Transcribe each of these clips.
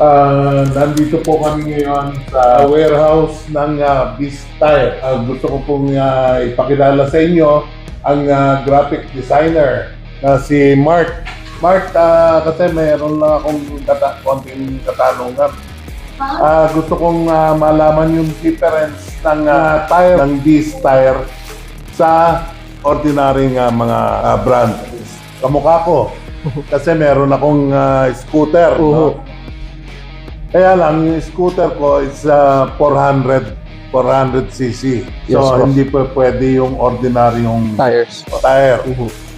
Ah, nandito po kami ngayon sa warehouse ng uh, Beast Tire. Ah, gusto ko pong ah, ipakilala sa inyo ang ah, graphic designer na si Mark. Mark, ah, kasi mayroon lang akong kata konting katanungan. Ah, gusto kong ah, malaman yung difference ng ah, tire ng Beast Tire sa ordinary nga mga ah, brand. Kamukha ko. Kasi meron akong ah, scooter. No? Kaya lang, yung scooter ko is ah, 400 400cc. Yes, So, boss. hindi pa pwede yung ordinaryong Tires. tire.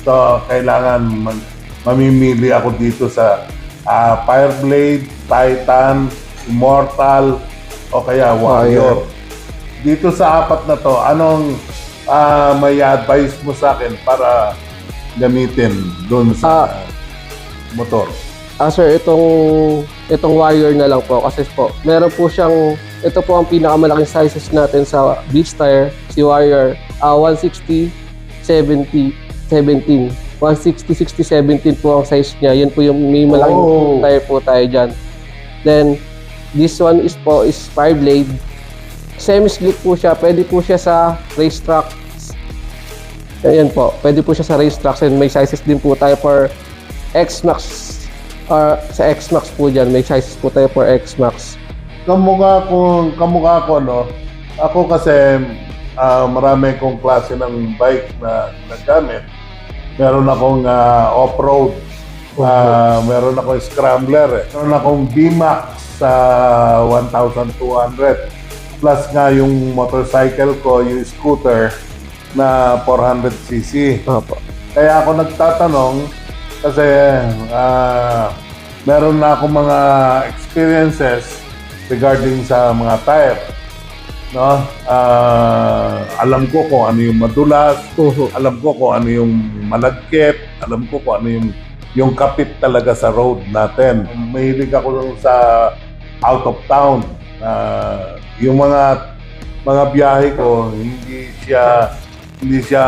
So, kailangan mag- mamimili ako dito sa ah, Fireblade, Titan, Immortal, o kaya Warrior. Dito sa apat na to, anong ah, may advice mo sa akin para gamitin doon sa Ah. motor? Ah sir, itong itong wire na lang po kasi po meron po siyang ito po ang pinakamalaking sizes natin sa Beast Tire, si wire ah 160 70 17 160 60 17 po ang size niya. Yun po yung may malaking Oh. tire po tayo diyan. Then this one is po is five blade. Semi-slick po siya. Pwede po siya sa racetrack. Ayan po. Pwede po siya sa racetracks and may sizes din po tayo for X-Max or sa X-Max po dyan, may sizes po tayo for X-Max. kamukha ko, kamukha ko, no? Ako kasi, ah, marami kong klase ng bike na nagamit. Meron akong ah, off-road. Ah, meron akong scrambler. Eh. Meron akong B-Max sa 1,200. Plus nga yung motorcycle ko, yung scooter na 400cc. Opo. Kaya ako nagtatanong kasi ah, meron na ako mga experiences regarding sa mga tire. No? Ah, alam ko kung ano yung madulas, alam ko kung ano yung malagkit, alam ko kung ano yung yung kapit talaga sa road natin. Mahilig ako sa out of town. Ah, yung mga mga biyahe ko hindi siya hindi siya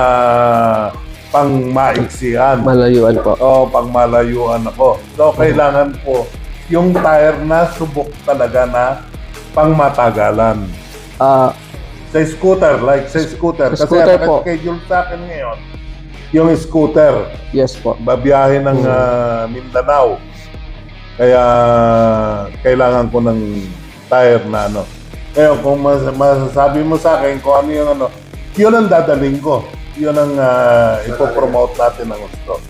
pang maiksian. Malayuan po. O pang malayuan ako. So kailangan ko yung tire na subok talaga na pang matagalan. Ah, Sa scooter, like sa scooter. Sa Kasi scooter po. schedule sa akin ngayon, yung scooter, yes po. babiyahe ng Mm. ah, Mindanao. Kaya kailangan ko ng tire na ano. Ngayon, kung mas, masasabi mo sa akin kung ano yung ano, yun ang dadaling ko. Yun ang uh, ipopromote natin ng gusto.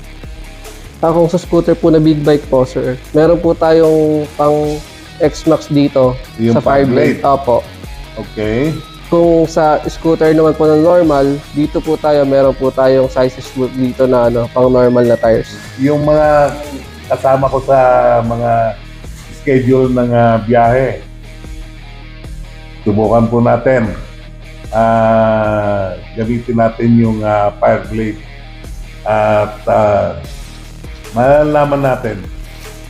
Ah, kung sa scooter po na big bike po, sir, meron po tayong pang X-Max dito Yung sa Fireblade. pang Opo. Okay? Kung sa scooter naman po na normal, dito po tayo, meron po tayong sizes dito na ano, pang normal na tires. Yung mga kasama ko sa mga schedule ng ah, biyahe, subukan po natin. Ah, gamitin natin yung ah, Fireblade. At ah, malalaman natin.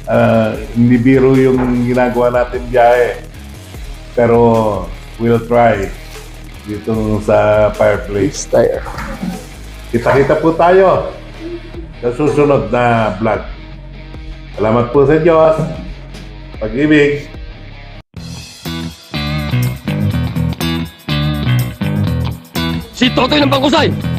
ah, hindi biro yung ginagawa natin biyahe. Pero we'll try dito sa Fireblade. Beast tire. Kita-kita po tayo sa susunod na vlog. Salamat po sa Diyos. Pag-ibig. Si Totoy ng Bangkusay!